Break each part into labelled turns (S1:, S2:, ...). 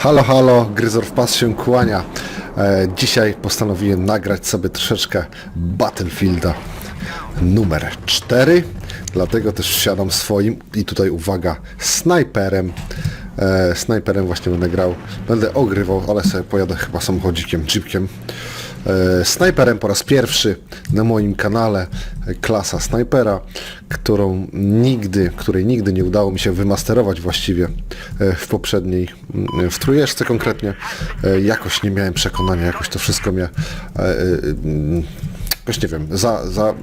S1: Halo, halo, Gryzor w pas się kłania. E, dzisiaj postanowiłem nagrać sobie troszeczkę Battlefielda numer 4, dlatego też wsiadam swoim i tutaj uwaga, snajperem. E, snajperem właśnie będę grał, będę ogrywał, ale sobie pojadę chyba samochodzikiem, jeepkiem. E, snajperem po raz pierwszy na moim kanale e, klasa snajpera, którą nigdy, której nigdy nie udało mi się wymasterować właściwie e, w poprzedniej, mm, w trójeczce konkretnie. Jakoś nie miałem przekonania, jakoś to wszystko mnie mm, jakoś nie wiem, za, za,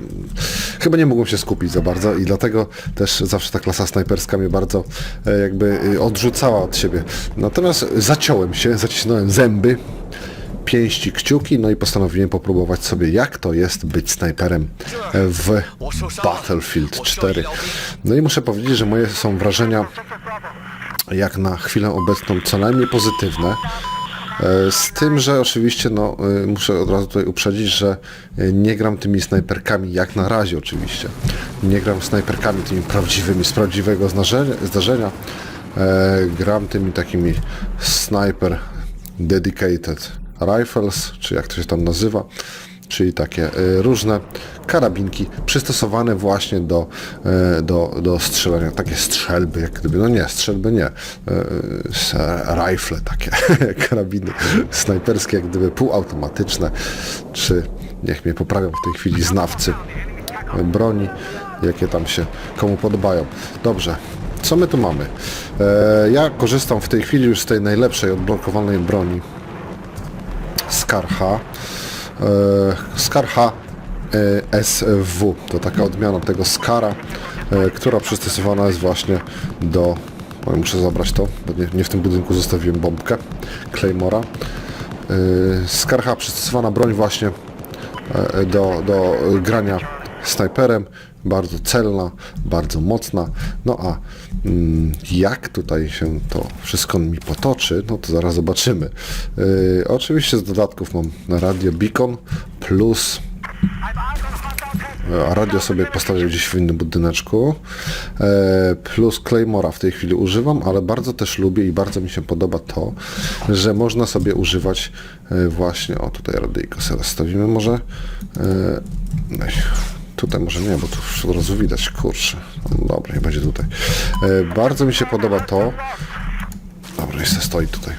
S1: chyba nie mogłem się skupić za bardzo i dlatego też zawsze ta klasa snajperska mnie bardzo jakby odrzucała od siebie. Natomiast zaciąłem się, zacisnąłem zęby, pięści, kciuki, no i postanowiłem popróbować sobie, jak to jest być snajperem w Battlefield 4. No i muszę powiedzieć, że moje są wrażenia jak na chwilę obecną co najmniej pozytywne. E, Z tym, że oczywiście no, e, muszę od razu tutaj uprzedzić, że e, nie gram tymi snajperkami jak na razie oczywiście. Nie gram snajperkami tymi prawdziwymi, z prawdziwego zdarzenia. zdarzenia. Gram tymi takimi sniper dedicated rifles, czy jak to się tam nazywa, czyli takie e, różne karabinki przystosowane właśnie do, e, do, do strzelania, takie strzelby, jak gdyby, no nie, strzelby nie, e, rifle takie, karabiny snajperskie, jak gdyby półautomatyczne, czy niech mnie poprawią w tej chwili znawcy broni, jakie tam się komu podobają. Dobrze, co my tu mamy? Ja korzystam w tej chwili już z tej najlepszej odblokowanej broni, Skarha. E, Skarha e, SW to taka odmiana tego Skara, e, która przystosowana jest właśnie do... Muszę zabrać to, bo nie, nie w tym budynku zostawiłem bombkę Claymora. Skarha przystosowana broń właśnie do, do grania snajperem, bardzo celna, bardzo mocna. No a mm, jak tutaj się to wszystko mi potoczy, no to zaraz zobaczymy. Yy, oczywiście z dodatków mam radio Beacon plus a radio sobie postawię gdzieś w innym budyneczku. E, plus Claymora w tej chwili używam, ale bardzo też lubię i bardzo mi się podoba to, że można sobie używać e, właśnie, o tutaj radyjko sobie stawimy może. E, tutaj może nie, bo tu już od razu widać, kurczę. No, dobra, nie będzie tutaj. E, bardzo mi się podoba to, dobra, jeszcze stoi tutaj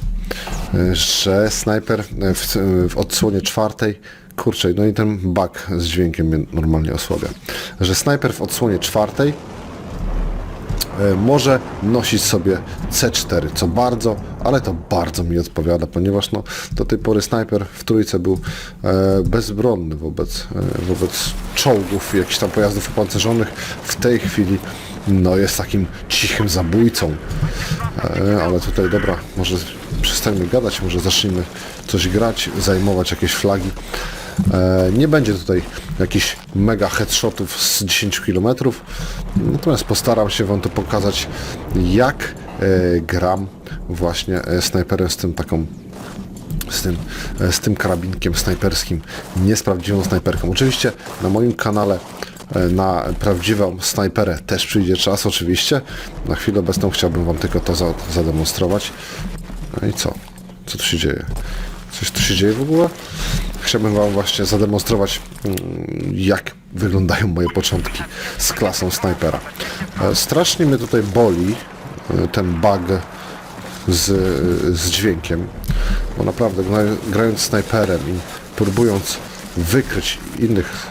S1: że snajper w, w odsłonie czwartej, kurczę, no i ten bug z dźwiękiem mnie normalnie osłabia, że snajper w odsłonie czwartej e, może nosić sobie C4, co bardzo, ale to bardzo mi odpowiada, ponieważ no, do tej pory snajper w trójce był e, bezbronny wobec, e, wobec czołgów jakichś tam pojazdów opancerzonych. W tej chwili no, jest takim cichym zabójcą. E, ale tutaj dobra, może przestańmy gadać, może zacznijmy coś grać, zajmować jakieś flagi. E, nie będzie tutaj jakichś mega headshotów z 10 km, natomiast postaram się Wam to pokazać, jak e, gram właśnie e, snajperem z tym taką z tym, z tym karabinkiem snajperskim, nie z prawdziwą snajperką. Oczywiście na moim kanale na prawdziwą snajperę też przyjdzie czas, oczywiście. Na chwilę obecną chciałbym Wam tylko to za, zademonstrować. No i co? Co tu się dzieje? Coś tu się dzieje w ogóle? Chciałbym Wam właśnie zademonstrować, mm, jak wyglądają moje początki z klasą snajpera. E, Strasznie mnie tutaj boli e, ten bug z, z dźwiękiem, bo naprawdę gra- grając snajperem i próbując wykryć innych...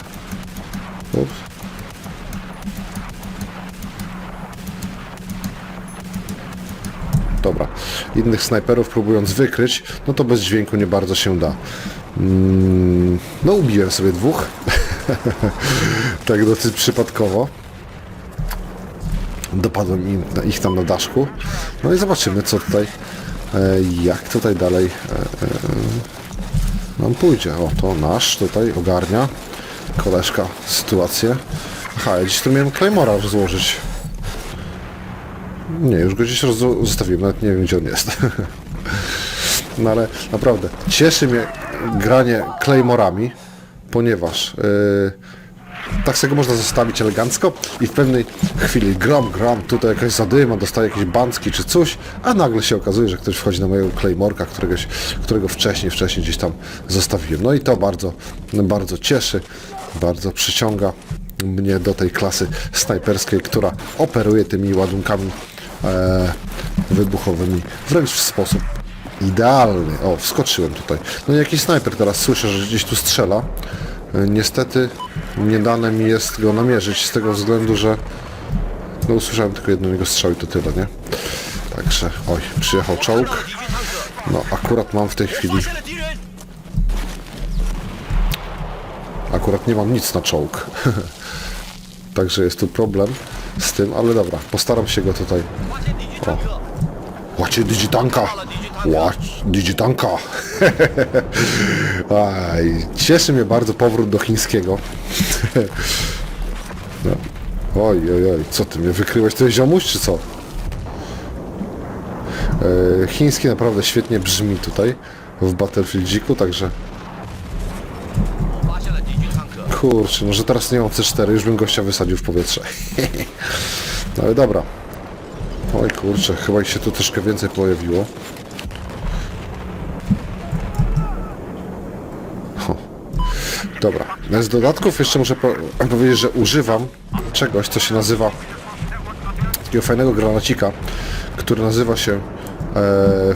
S1: Ups. Dobra, innych snajperów próbując wykryć, no to bez dźwięku nie bardzo się da. Mm, no ubiłem sobie dwóch, tak dosyć przypadkowo dopadłem im, ich tam na daszku. No i zobaczymy, co tutaj, e, jak tutaj dalej e, e, nam pójdzie. O, to nasz tutaj ogarnia koleżka sytuację. Aha, ja gdzieś tu miałem Claymora rozłożyć. Nie, już go gdzieś zostawiłem, nawet nie wiem, gdzie on jest. no ale naprawdę, cieszy mnie granie Claymorami, ponieważ... Yy, tak sobie go można zostawić elegancko i w pewnej chwili gram, gram, tutaj jakaś zadyma, dostaje jakieś bandzki czy coś, a nagle się okazuje, że ktoś wchodzi na mojego Claymorka, któregoś, którego wcześniej, wcześniej gdzieś tam zostawiłem. No i to bardzo, bardzo cieszy, bardzo przyciąga mnie do tej klasy snajperskiej, która operuje tymi ładunkami E, wybuchowymi, wręcz w sposób idealny. O, wskoczyłem tutaj. No i jakiś snajper teraz słyszę, że gdzieś tu strzela. E, niestety nie dane mi jest go namierzyć z tego względu, że no usłyszałem tylko jedną jego strzał i to tyle, nie? Także, oj, przyjechał czołg. No, akurat mam w tej chwili... Akurat nie mam nic na czołg. Także jest tu problem z tym, ale dobra, postaram się go tutaj.
S2: O.
S1: Łacie digitanka! Łać digitanka! Aj, cieszy mnie bardzo powrót do chińskiego. no. Oj, oj, oj, co ty mnie wykryłeś? To jest ziomuś czy co? Yy, chiński naprawdę świetnie brzmi tutaj w Battlefieldziku, także kurczę, no że teraz nie mam C4, już bym gościa wysadził w powietrze. no ale dobra. Oj kurczę, chyba ich się tu troszkę więcej pojawiło. Ho. Dobra, z dodatków jeszcze muszę po powiedzieć, że używam czegoś, co się nazywa takiego fajnego granacika, który nazywa się e,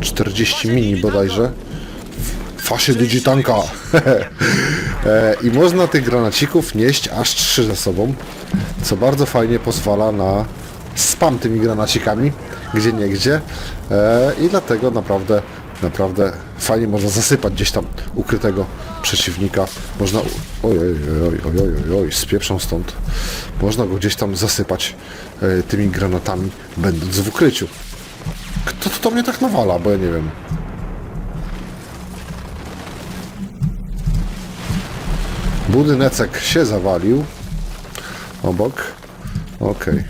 S1: V40 Mini bodajże. Fasie Digitanka. E, I można tych granacików nieść aż trzy ze sobą, co bardzo fajnie pozwala na spam tymi granacikami, gdzie nie gdzie. E, I dlatego naprawdę, naprawdę fajnie można zasypać gdzieś tam ukrytego przeciwnika. Można... Oj, oj, oj, oj, oj, spieprzą stąd. Można go gdzieś tam zasypać e, tymi granatami, będąc w ukryciu. Kto to mnie tak nawala, bo ja nie wiem. Budyneczek się zawalił. Obok. Okej. Okay.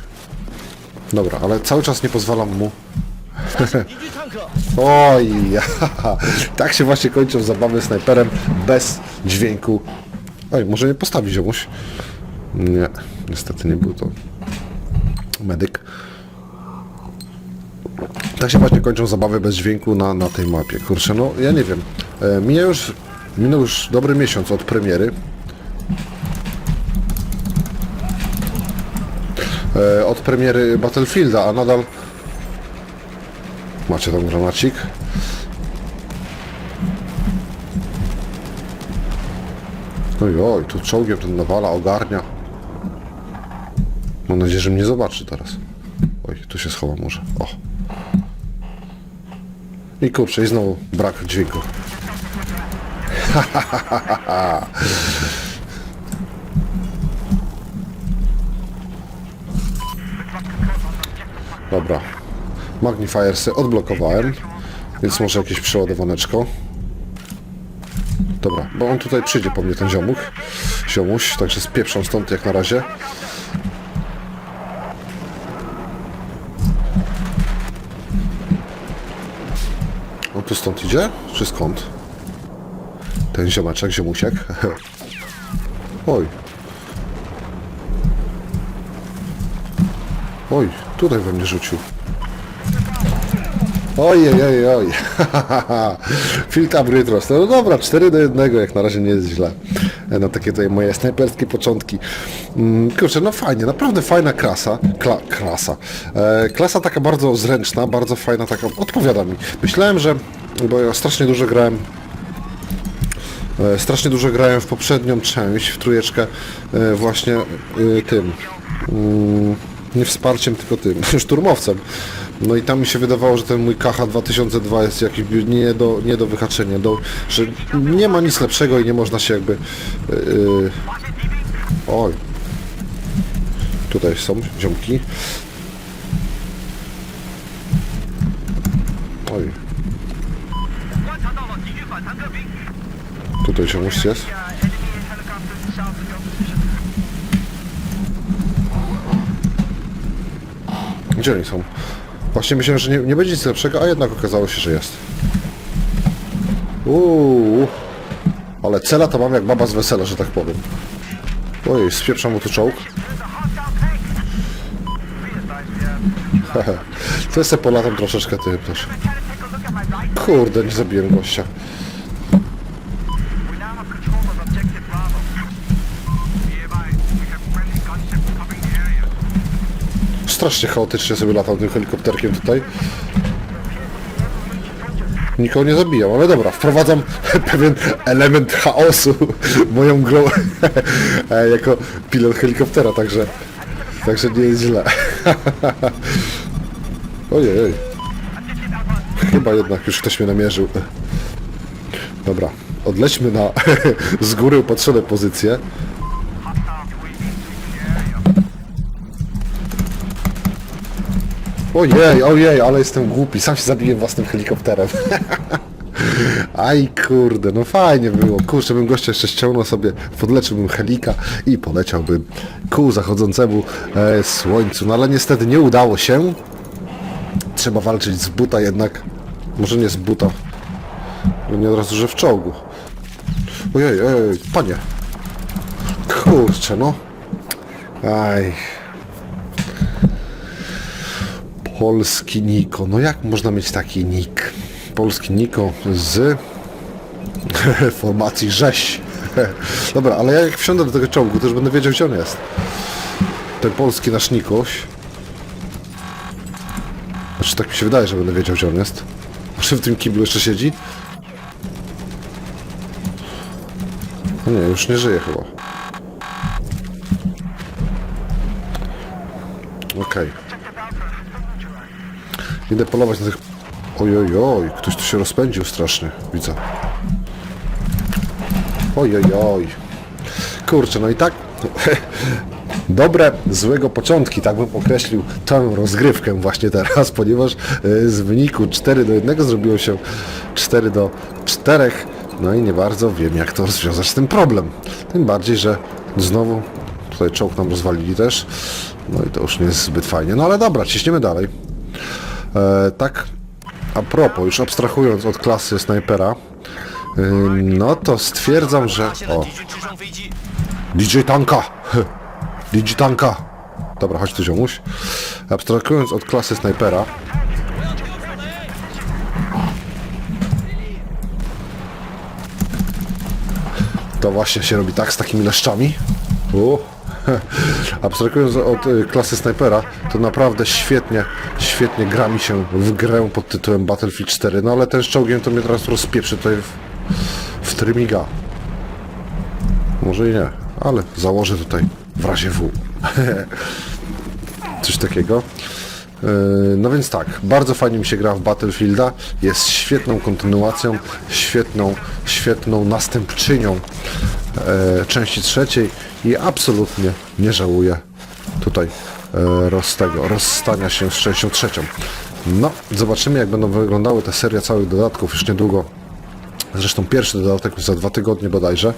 S1: Dobra, ale cały czas nie pozwalam mu. Oj, ja. tak się właśnie kończą zabawy snajperem bez dźwięku. Oj, może nie postawić ziomuś. Nie, niestety nie był to medyk. Tak się właśnie kończą zabawy bez dźwięku na, na tej mapie. Kurczę, no ja nie wiem. E, już, minął już dobry miesiąc od premiery. E, od premiery Battlefielda, a nadal Macie tam granacik? Oj, oj, tu czołgiem ten nawala, ogarnia. Mam nadzieję, że mnie zobaczy teraz. Oj, tu się schowa może. O. I kurczę, i znowu brak dźwięku. Dobra. Magnifiersy odblokowałem, więc może jakieś przeładowaneczko. Dobra, bo on tutaj przyjdzie po mnie, ten ziomuch. Ziomuś, także spieprzą stąd jak na razie. On tu stąd idzie? Czy skąd? Ten ziomeczek, ziomusiek. Oj. Oj, tutaj we mnie rzucił. Oj, oj, oj, oj. Field upgrade roster. No dobra, 4 do 1, jak na razie nie jest źle. No takie tutaj moje snajperskie początki. Mm, Kurczę, no fajnie, naprawdę fajna klasa. Kla, klasa. E, klasa taka bardzo zręczna, bardzo fajna, taka odpowiada mi. Myślałem, że, bo ja strasznie dużo grałem E, Strasznie dużo grałem w poprzednią część, w trójeczkę e, właśnie tym, mm, nie wsparciem, tylko tym, szturmowcem. No i tam mi się wydawało, że ten mój KH 2002 jest jakiś nie do, nie do wyhaczenia, do, że nie ma nic lepszego i nie można się jakby... Yy, oj. Tutaj są ziomki. Oj. Tutaj ziomuś jest. Gdzie oni są? Właśnie myślałem, że nie, nie będzie nic lepszego, a jednak okazało się, że jest. Uuu. Ale cela to mam jak baba z wesela, że tak powiem. Ojej, spieprza mu tu czołg. To jest polatam troszeczkę tym też. Kurde, nie zabiłem gościa. Strasznie chaotycznie sobie latał tym helikopterkiem tutaj. Nikogo nie zabijam, ale dobra, wprowadzam pewien element chaosu moją grą jako pilot helikoptera, także, także nie jest źle. Ojej, chyba jednak już ktoś mnie namierzył. Dobra, odlećmy na z góry upatrzone pozycje. Ojej, ojej, ale jestem głupi, sam się zabiłem własnym helikopterem. Aj kurde, no fajnie było. Kurczę, bym gościa jeszcze ściągnął sobie, podleczyłbym helika i poleciałbym ku zachodzącemu e, słońcu. No ale niestety nie udało się. Trzeba walczyć z buta jednak. Może nie z buta, ale nie od razu, że w czołgu. Ojej, ojej, panie. Kurczę, no. Aj. Polski Niko. No jak można mieć taki nick? Polski Niko z formacji rzeź. Dobra, ale ja jak wsiądę do tego czołgu, to już będę wiedział, gdzie on jest. Ten polski nasz Nikoś. Znaczy tak mi się wydaje, że będę wiedział, gdzie on jest. Czy w tym kiblu jeszcze siedzi? No nie, już nie żyje chyba. Okej. Idę polować na tych... Oj, oj, oj, ktoś tu się rozpędził strasznie, widzę. Oj, oj, oj. Kurczę, no i tak... Dobre, złego początki, tak bym określił tę rozgrywkę właśnie teraz, ponieważ e, z wyniku 4 do 1 zrobiło się 4 do 4. No i nie bardzo wiem, jak to rozwiązać ten problem. Tym bardziej, że znowu tutaj czołg nam rozwalili też. No i to już nie jest zbyt fajnie. No ale dobra, ciśniemy dalej. E, tak a propos, już abstrahując od klasy snajpera, e, no to stwierdzam, że... O, DJ Tanka! DJ Tanka! Dobra, chodź ty ziomuś. Abstrahując od klasy snajpera, to właśnie się robi tak z takimi leszczami. Uh. Abstrahując od y, klasy snajpera, to naprawdę świetnie, świetnie gra mi się w grę pod tytułem Battlefield 4. No ale ten z czołgiem to mnie teraz rozpieprzy tutaj w, w trymiga. Może i nie, ale założę tutaj w razie W. Coś takiego. Yy, No więc tak, bardzo fajnie mi się gra w Battlefielda. Jest świetną kontynuacją, świetną, świetną następczynią e, części trzeciej i absolutnie nie żałuję tutaj e, roz tego, rozstania się z częścią trzecią. No, zobaczymy jak będą wyglądały te serie całych dodatków już niedługo. Zresztą pierwszy dodatek już za dwa tygodnie bodajże.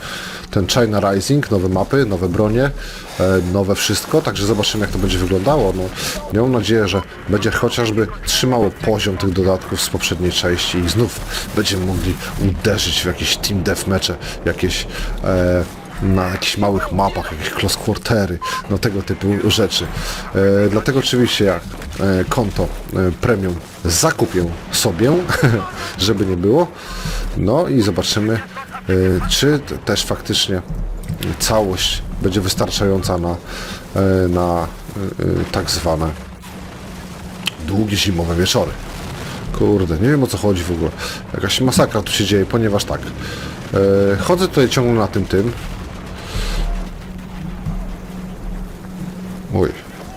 S1: Ten China Rising, nowe mapy, nowe bronie, e, nowe wszystko, także zobaczymy jak to będzie wyglądało. No, mam nadzieję, że będzie chociażby trzymało poziom tych dodatków z poprzedniej części i znów będziemy mogli uderzyć w jakieś team deathmatche, jakieś e, na jakichś małych mapach, jakieś close quartery, no tego typu rzeczy. E, dlatego oczywiście ja e, konto e, premium zakupię sobie, żeby nie było. No i zobaczymy, e, czy też faktycznie całość będzie wystarczająca na, e, na e, tak zwane długie zimowe wieczory. Kurde, nie wiem o co chodzi w ogóle. Jakaś masakra tu się dzieje, ponieważ tak. Chodzę tutaj ciągle na tym tym. Uj,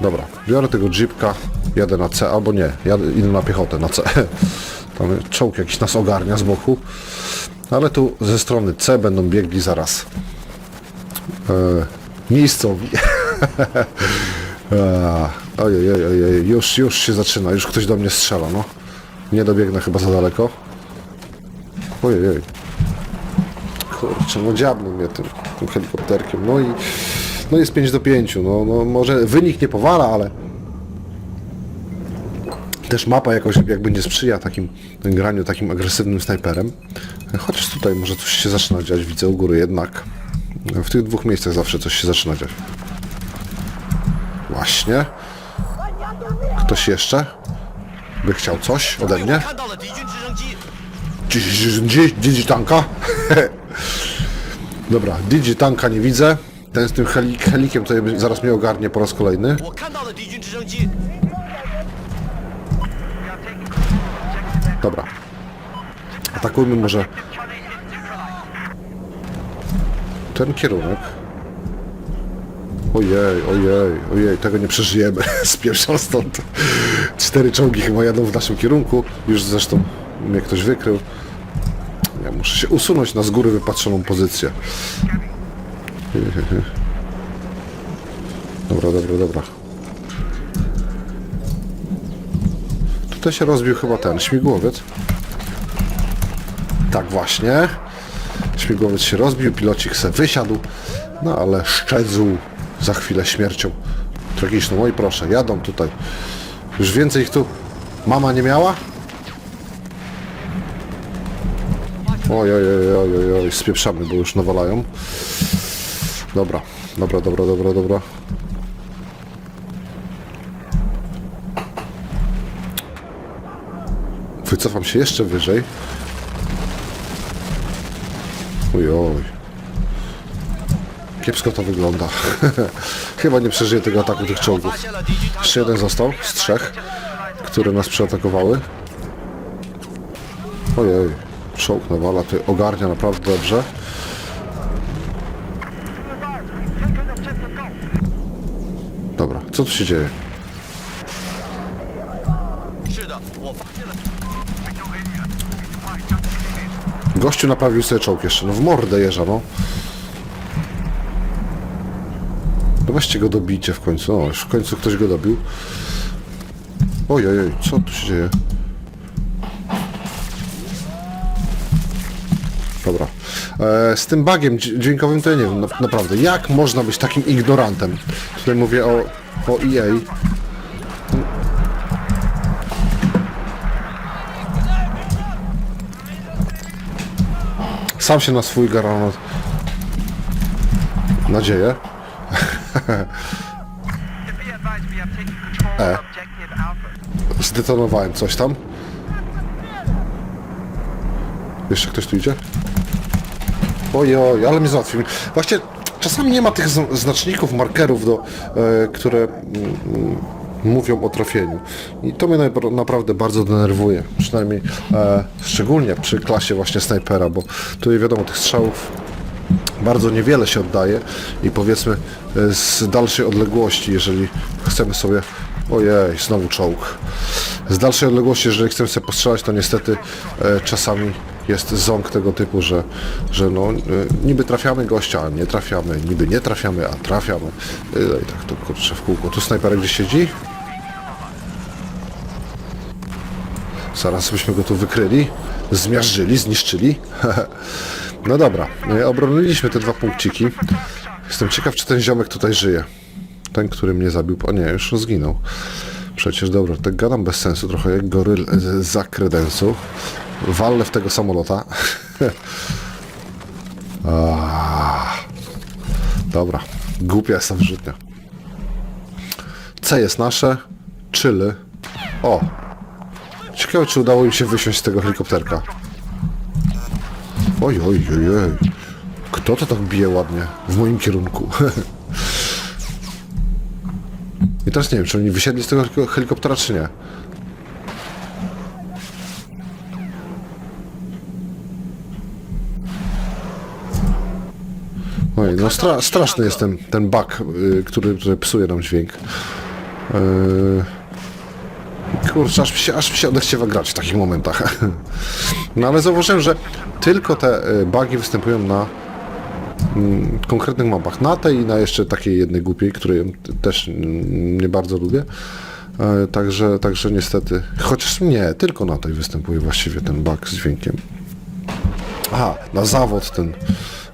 S1: dobra. Biorę tego jeepka, jadę na C, albo nie, jadę, idę na piechotę na C. Tam czołg jakiś nas ogarnia z boku. Ale tu ze strony C będą biegli zaraz e, miejscowi. Ojej, ojej, ojej, już, już się zaczyna, już ktoś do mnie strzela, no. Nie dobiegnę chyba za daleko. Ojej, ojej. Kurczę, no dziabnął mnie tym, tym helikopterkiem, no i no jest 5 do 5, no, no może wynik nie powala, ale też mapa jakoś jakby nie sprzyja takim graniu takim agresywnym snajperem. Chociaż tutaj może coś się zaczyna dziać, widzę u góry jednak. W tych dwóch miejscach zawsze coś się zaczyna dziać. Właśnie. Ktoś jeszcze? By chciał coś ode mnie? Digitanka? Dobra, digitanka nie widzę. Ten z tym helik, helikiem to zaraz mnie ogarnie po raz kolejny. Dobra. Atakujmy może ten kierunek. Ojej, ojej, ojej, tego nie przeżyjemy. Spieszam stąd. Cztery czołgi chyba jadą w naszym kierunku. Już zresztą mnie ktoś wykrył. Ja muszę się usunąć na z góry wypatrzoną pozycję. Dobra, dobra, dobra. Tutaj się rozbił chyba ten śmigłowiec. Tak właśnie. Śmigłowiec się rozbił, pilocik se wysiadł, no ale szczezł za chwilę śmiercią tragiczną. Oj proszę, jadą tutaj. Już więcej ich tu mama nie miała? Oj, oj, oj, oj, oj, spieprzamy, bo już nawalają. Dobra, dobra, dobra, dobra, dobra. wycofam się jeszcze wyżej. Ujoj. Kiepsko to wygląda. Chyba nie przeżyję tego ataku tych czołgów. Jeszcze jeden został z trzech, które nas przeatakowały. Ojej, czołg nawala, ty ogarnia naprawdę dobrze. Dobra, co tu się dzieje? Gościu naprawił sobie czołg jeszcze, no w mordę jeża, no. No weźcie go dobijcie w końcu, no już w końcu ktoś go dobił. Ojej, oj, co tu się dzieje? Dobra. E, z tym bugiem dź- dźwiękowym to ja nie wiem, na, naprawdę, jak można być takim ignorantem? Tutaj mówię o, o EA. Sam się na swój granat. Nadzieję.
S2: Alpha.
S1: Zdetonowałem coś tam. Jeszcze ktoś tu idzie? Ojoj, ale mnie załatwił. Właśnie czasami nie ma tych znaczników, markerów, do, e, które mm, mm, mówią o trafieniu. I to mnie naprawdę bardzo denerwuje. Przynajmniej e, szczególnie przy klasie właśnie snajpera, bo tutaj wiadomo tych strzałów bardzo niewiele się oddaje i powiedzmy e, z dalszej odległości, jeżeli chcemy sobie ojej, znowu czołg z dalszej odległości, jeżeli chcemy sobie postrzelać, to niestety e, czasami jest ząg tego typu, że, że no, e, niby trafiamy gościa, a nie trafiamy, niby nie trafiamy, a trafiamy e, i tak to kurczę w kółko. Tu snajperek gdzieś siedzi? Zaraz byśmy go tu wykryli, zmiażdżyli, zniszczyli. no dobra, e, obroniliśmy te dwa punkciki. Jestem ciekaw, czy ten ziomek tutaj żyje. Ten, który mnie zabił. O nie, już zginął. Przecież dobra, tak gadam bez sensu, trochę jak goryl z za kredensu. Walę w tego samolota. Dobra, głupia jest ta wyrzutnia. C jest nasze, Chile. O, Ciekawe, czy udało im się wysiąść z tego helikopterka. Oj, oj, oj, oj. Kto to tak bije ładnie? W moim kierunku. I teraz nie wiem, czy oni wysiedli z tego heliko- helikoptera, czy nie. Oj, no stra straszny jest ten, ten bug, y, który, który psuje nam dźwięk. Yy... Kurczę, aż się, aż się odechciewa grać w takich momentach. No ale zauważyłem, że tylko te y, bugi występują na mm, konkretnych mapach. Na tej i na jeszcze takiej jednej głupiej, której też nie bardzo lubię. E, Także, także niestety, chociaż nie, tylko na tej występuje właściwie ten bug z dźwiękiem. Aha, na zawód ten,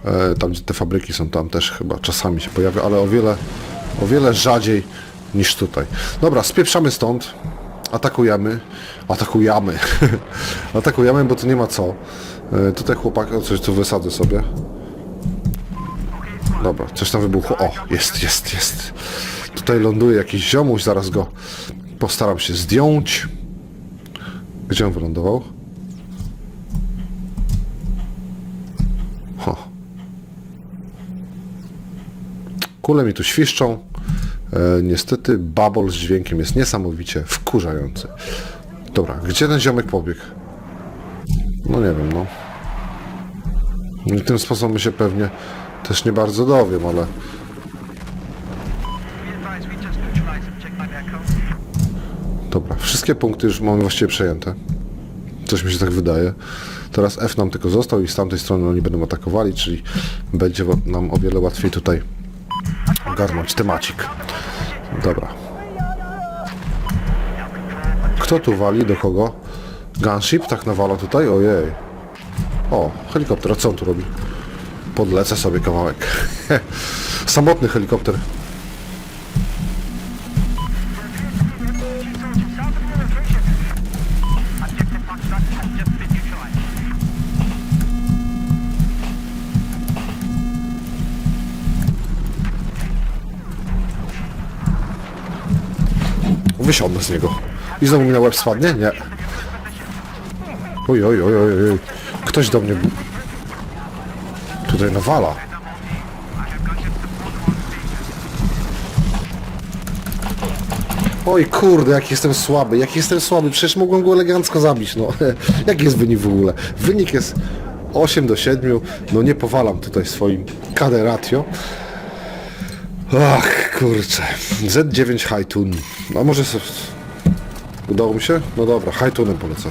S1: e, tam gdzie te fabryki są, tam też chyba czasami się pojawia, ale o wiele, o wiele rzadziej niż tutaj. Dobra, spieprzamy stąd, atakujemy, atakujemy, atakujemy, bo tu nie ma co. E, tutaj chłopak, o coś tu wysadzę sobie. Dobra, coś tam wybuchło. O, jest, jest, jest. Tutaj ląduje jakiś ziomuś, zaraz go postaram się zdjąć. Gdzie on wylądował? Kule mi tu świszczą. E, niestety babol z dźwiękiem jest niesamowicie wkurzający. Dobra, gdzie ten ziomek pobiegł? No nie wiem, no. I tym sposobem się pewnie też nie bardzo dowiem, ale dobra, wszystkie punkty już mamy właściwie przejęte. Coś mi się tak wydaje. Teraz F nam tylko został i z tamtej strony oni będą atakowali, czyli będzie nam o wiele łatwiej tutaj ogarnąć temacik. Dobra. Kto tu wali? Do kogo? Gunship tak nawala tutaj? Ojej. O, helikopter, a co on tu robi? Podlecę sobie kawałek. Samotny helikopter. Wysiądę z niego. I znowu mi na łeb spadnie? Nie. Oj, oj, oj, oj, oj. Ktoś do mnie... Tutaj nawala. Oj kurde, jak jestem słaby, jak jestem słaby, przecież mogłem go elegancko zabić, no. Jaki jest wynik w ogóle? Wynik jest 8 do 7, no nie powalam tutaj swoim KD ratio. Ach, kurczę. Z9 High Tune. A może... se- Udało mi się? No dobra, High Tunem polecę.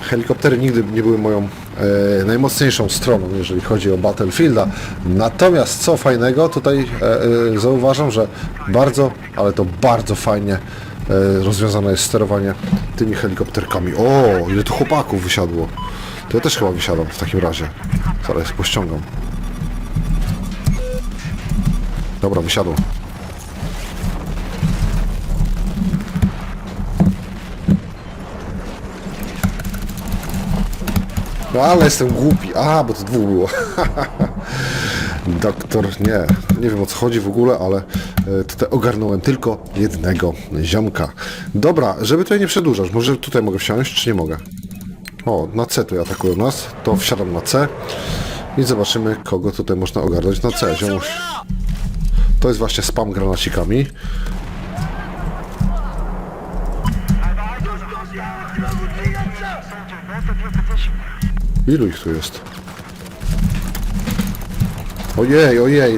S1: Helikoptery nigdy nie były moją e, najmocniejszą stroną, jeżeli chodzi o Battlefielda. Natomiast co fajnego, tutaj e, e, zauważam, że bardzo, ale to bardzo fajnie e, rozwiązane jest sterowanie tymi helikopterkami. O, ile tu chłopaków wysiadło. To ja też chyba wysiadam w takim razie. Zaraz pościągam. Dobra, wysiadło. No ale jestem głupi. A, bo to dwóch było. Doktor, nie. Nie wiem o co chodzi w ogóle, ale e, tutaj ogarnąłem tylko jednego ziomka. Dobra, żeby tutaj nie przedłużać, może tutaj mogę wsiąść, czy nie mogę? O, na C tutaj atakują nas. To wsiadam na C i zobaczymy, kogo tutaj można ogarnąć na C.
S3: 手
S1: Ziomuś. To jest właśnie spam granacikami. Ilu ich tu jest? Ojej, ojej.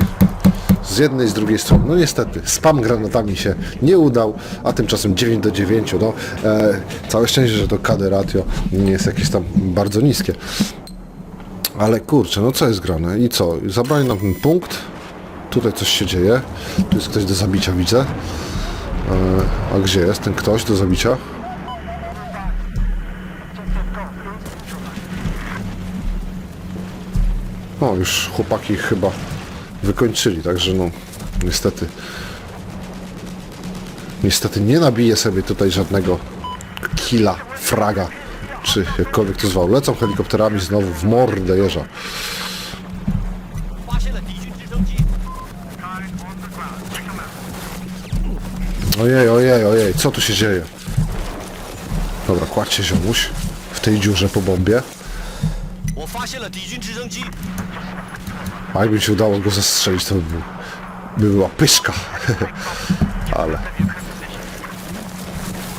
S1: Z jednej, z drugiej strony. No niestety, spam granatami się nie udał, a tymczasem 9 do 9. No, e, całe szczęście, że to KD ratio nie jest jakieś tam bardzo niskie. Ale kurczę, no co jest grane? I co? Zabrali nam ten punkt. Tutaj coś się dzieje. Tu jest ktoś do zabicia, widzę. E, a gdzie jest ten ktoś do zabicia? O, już chłopaki chyba wykończyli, także no niestety niestety nie nabiję sobie tutaj żadnego killa, fraga, czy jakkolwiek to zwał. Lecą helikopterami znowu w mordę jeża. Ojej, ojej, ojej, co tu się dzieje? Dobra, kładź się ziomuś w tej dziurze po bombie. A jakby się udało go zastrzelić, to by, by była pyszka. Ale...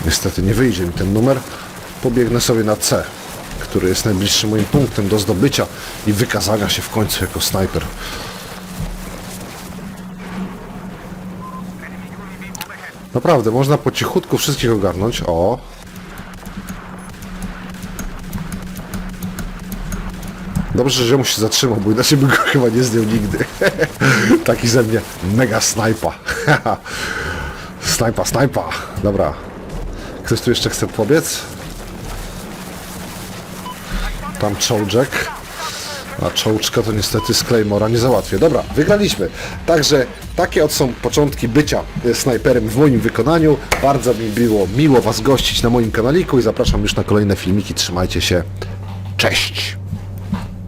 S1: Niestety nie wyjdzie mi ten numer. Pobiegnę sobie na C, który jest najbliższym moim punktem do zdobycia i wykazania się w końcu jako snajper. Naprawdę, można po cichutku wszystkich ogarnąć. O, Dobrze, że mu się zatrzymał, bo inaczej bym go chyba nie zdjął nigdy. Taki ze mnie mega snajpa. snajpa, snajpa. Dobra. Ktoś tu jeszcze chce pobiec? Tam czołczek. A czołczka to niestety z Claymora nie załatwię. Dobra, wygraliśmy. Także takie oto są początki bycia e, snajperem w moim wykonaniu. Bardzo mi było miło Was gościć na moim kanaliku i zapraszam już na kolejne filmiki. Trzymajcie się. Cześć!